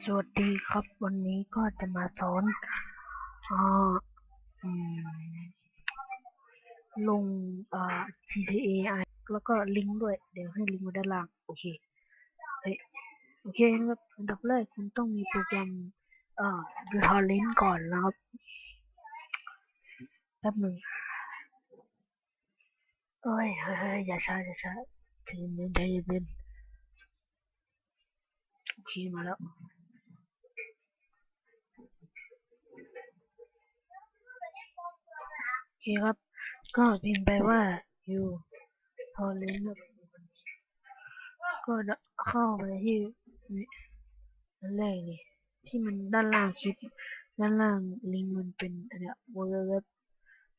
สวัสดีครับวันนี้ก็จะมาสอนอ่าอืมลงอ GTA แล้วก็ลิงก์ด้วย เดี๋ยวให้ลิงก์ไว้ด้านล่าง โอเคเฮ้ยโอเคนะครับอันดับแรกคุณต้องมีโปรแกรมอ่าดูทอร์เรนต์ก่อนนะครับ แป๊บหนึ่งเอ้ยเฮ้ยเฮ้ยอย่าช้าอย่าช้าใจเย็นใจเย็นโอเคมาแล้ว โอ เคครับ ก็พิมพ์ไปว่า you torrent ครับก็เข้าไปที่อันแรกนี่ที่มันด้านล่างคลิปด้านล่างลิงก์มันเป็นอันเนี้ย www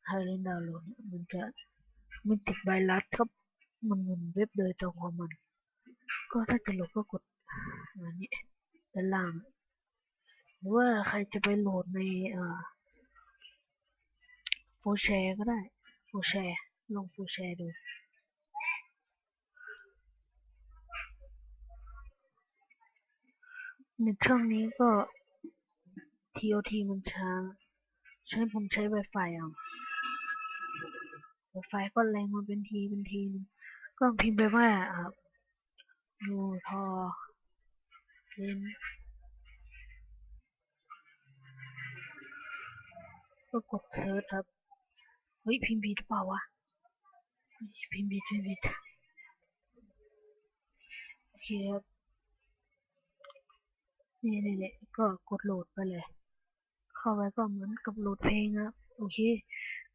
torrent download เนี่ยมันจะมันติดใบลัดครับ มันมันเว็บโดยตรงของมัน ก็ถ้าจะโหลดก็กดอันนี้ด้านล่าง หรือว่าใครจะไปโหลดในอ่อ ฟูแชร์ก็ได้ ฟูแชร์ ลองฟูแชร์ดูในช่วงนี้ก็ TOT มันช้า ใช้ผมใช้ Wi-Fi เอา Wi-Fi ก็แรงมาเป็นทีเป็นทีนึงก็พิมพ์ไปว่าอ่ายูทอเลนก็กดเซิร์ชครับ เฮ้ยพิมพ์ผิดเปล่าวะพิมพ์ผิดพิมพ์ผิดโอเคครับนี่นี่นี่ก็กดโหลดไปเลย เข้าไปก็เหมือนกับโหลดเพลงครับโอเค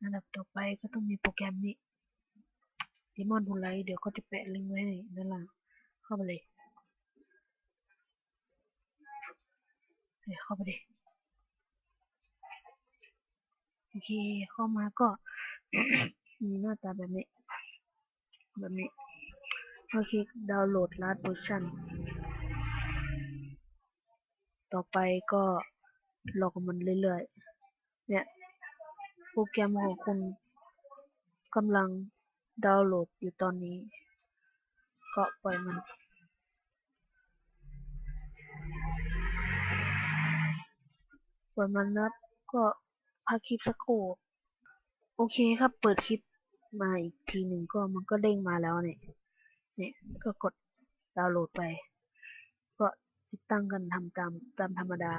อันดับต่อไปก็ต้องมีโปรแกรมนี้ Demon t o l i g h t เดี๋ยวก็จะแปะลิงก์ไว้ให้ด้านล่างเข้าไปเลยเฮ้ยเข้าไปดิโอเคเข้ามาก็มีหน้าตาแบบนี้ แบบนี้โอเคดาวน์โหลดลัดเวอร์ชันต่อไปก็รอกับมันเรื่อยๆ เนี่ย โปรแกรมของคุณกำลังดาวน์โหลดอยู่ตอนนี้ ก็ปล่อยมัน ปล่อยมันนะก็ พักคลิปสักครู่โอเคครับ เปิดคลิปมาอีกทีหนึ่งก็มันก็เด้งมาแล้วเนี่ย เนี่ยก็กดดาวน์โหลดไป ก็ติดตั้งกันทำตามตามธรรมดา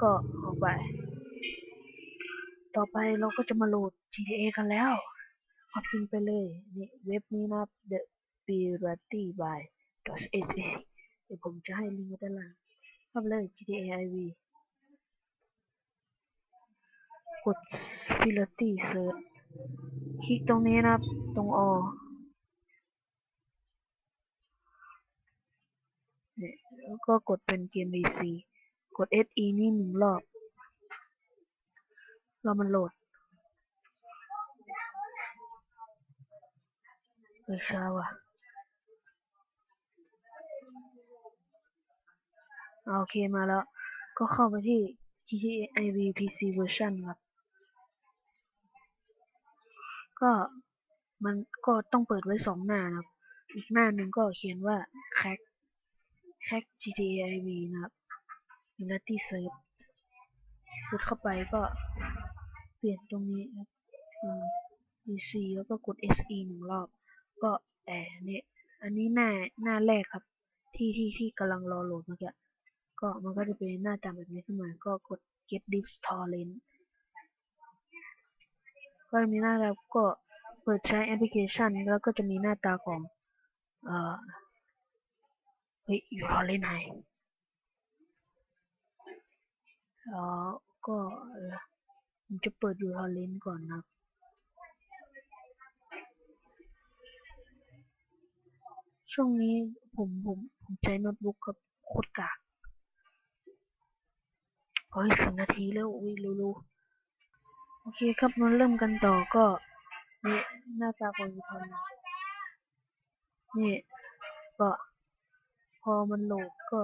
ก็ออกไป ต่อไปเราก็จะมาโหลด GTA กันแล้วพอพิมพ์ไปเลย นี่เว็บนี้นะ The Pirate by .sec เดี๋ยวผมจะให้ลิงก์ด้านล่างเข้าไปเลย GTA IV กด Pirate Search คลิกตรงนี้นะครับ ตรงอเนี่ยแล้วก็กดเป็นเกม BC กด SE นี่หนึ่งรอบรอมันโหลดเออช้าว่ะโอเคมาแล้ว ก็เข้าไปที่ GTA IV PC version ครับ ก็มันก็ต้องเปิดไว้สองหน้านะครับ อีกหน้าหนึ่งก็เขียนว่า crack crack GTA IV นะครับ Unity Search เซิร์ชเข้าไปก็เปลี่ยนตรงนี้ครับ PC แล้วก็กด SE หนึ่งรอบ ก็แอบเนี่ย อันนี้หน้าหน้าแรกครับ ที่ที่ที่กำลังรอโหลดเมื่อกี้ก็มันก็จะเป็นหน้าตาแบบนี้ขึ้นมา ก็กด get this torrent ก็มีหน้าแล้วก็เปิดใช้แอปพลิเคชัน แล้วก็จะมีหน้าตาของ เอ่อเฮ้ยอยู่ทอร์เรนไหนแล้วก็ผมจะเปิดอยู่ทอร์เรนก่อนนะช่วงนี้ผมผมผมใช้โน้ตบุ๊กกับโคตรกากเฮ้ยสิบนาทีแล้วอุ้ยเร็วๆ โอเคครับมาเริ่มกันต่อก็นี่หน้าตาของยูทอนนี่ก็พอมันโหลดก็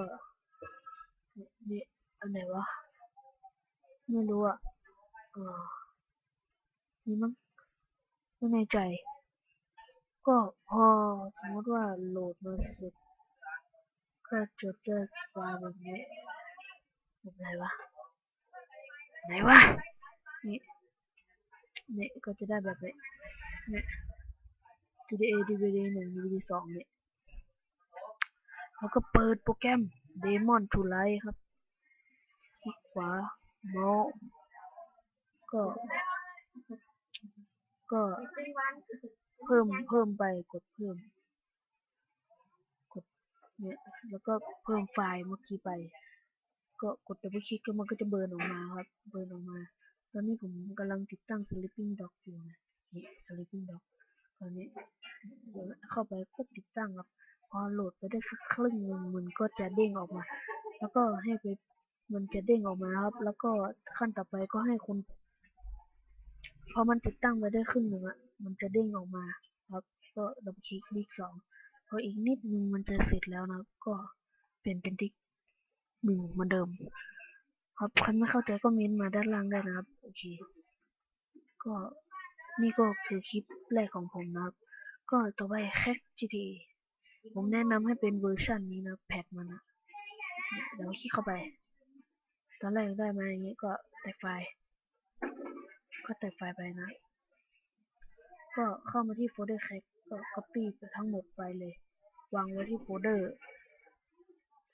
นี่อันไหนวะไม่รู้อะออนี่มั้งไม่แน่ใจ ก็พอสมมติว่าโหลดมาเสร็จก็ก็จดด้วยไฟล์แบบนี้แบบไหนวะไหนวะนี่ เนี่ก็จะได้แบบนี้นี่ GDA DVD หนึ่ง DVD สองเนี่แล้วก็เปิดโปรแกรม Demon to Light ครับ คลิกขวาเมาส์ก็ ก็ เพิ่ม เพิ่มไป กดเพิ่ม กด เนี่ย แล้วก็เพิ่มไฟล์เมื่อกี้ไป ก็กดดับเบิลคลิกแล้วมันก็จะเบิร์นออกมาครับ เบิร์นออกมา ตอนนี้ผมกำลังติดตั้ง Sleeping Dog อยู่นะนี่ Sleeping Dog ตอนนี้เข้าไปก็ติดตั้งครับ พอโหลดไปได้สักครึ่งหนึงมันก็จะเด้งออกมา แล้วก็ให้ไปมันจะเด้งออกมาครับ แล้วก็ขั้นต่อไปก็ให้คุณพอมันติดตั้งไปได้ครึ่งหนึ่งอะมันจะเด้งออกมาครับก็ดับคลิกดิกสองพออีกนิดนึงมันจะเสร็จแล้วนะก็เปลี่ยนเป็นดิกหนึ่งเหมือนเดิม ครับใครไม่เข้าใจก็เม้นมาด้านล่างได้นะครับ โอเค ก็นี่ก็คือคลิปแรกของผมนะครับ ก็ต่อไปแคค GTA ผมแนะนำให้เป็นเวอร์ชันนี้นะแพทมันนะเดี๋ยวคลิกเข้าไป ตอนแรกได้มาอย่างนี้ก็แตกไฟล์ ก็แตกไฟล์ไปนะ ก็เข้ามาที่โฟลเดอร์แคคก็ copy ไปทั้งหมดไปเลย วางไว้ที่โฟลเดอร์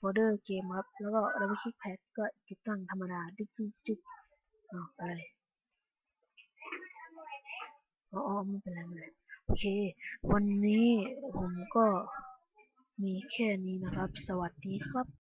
โฟลเดอร์เกมครับ แล้วก็เราไปคลิกแพดก็ติดตั้งธรรมดาดิ๊กดิ๊กอ๋ออะไรอ๋อไม่เป็นไรไม่เป็นไรโอเค วันนี้ผมก็มีแค่นี้นะครับ สวัสดีครับ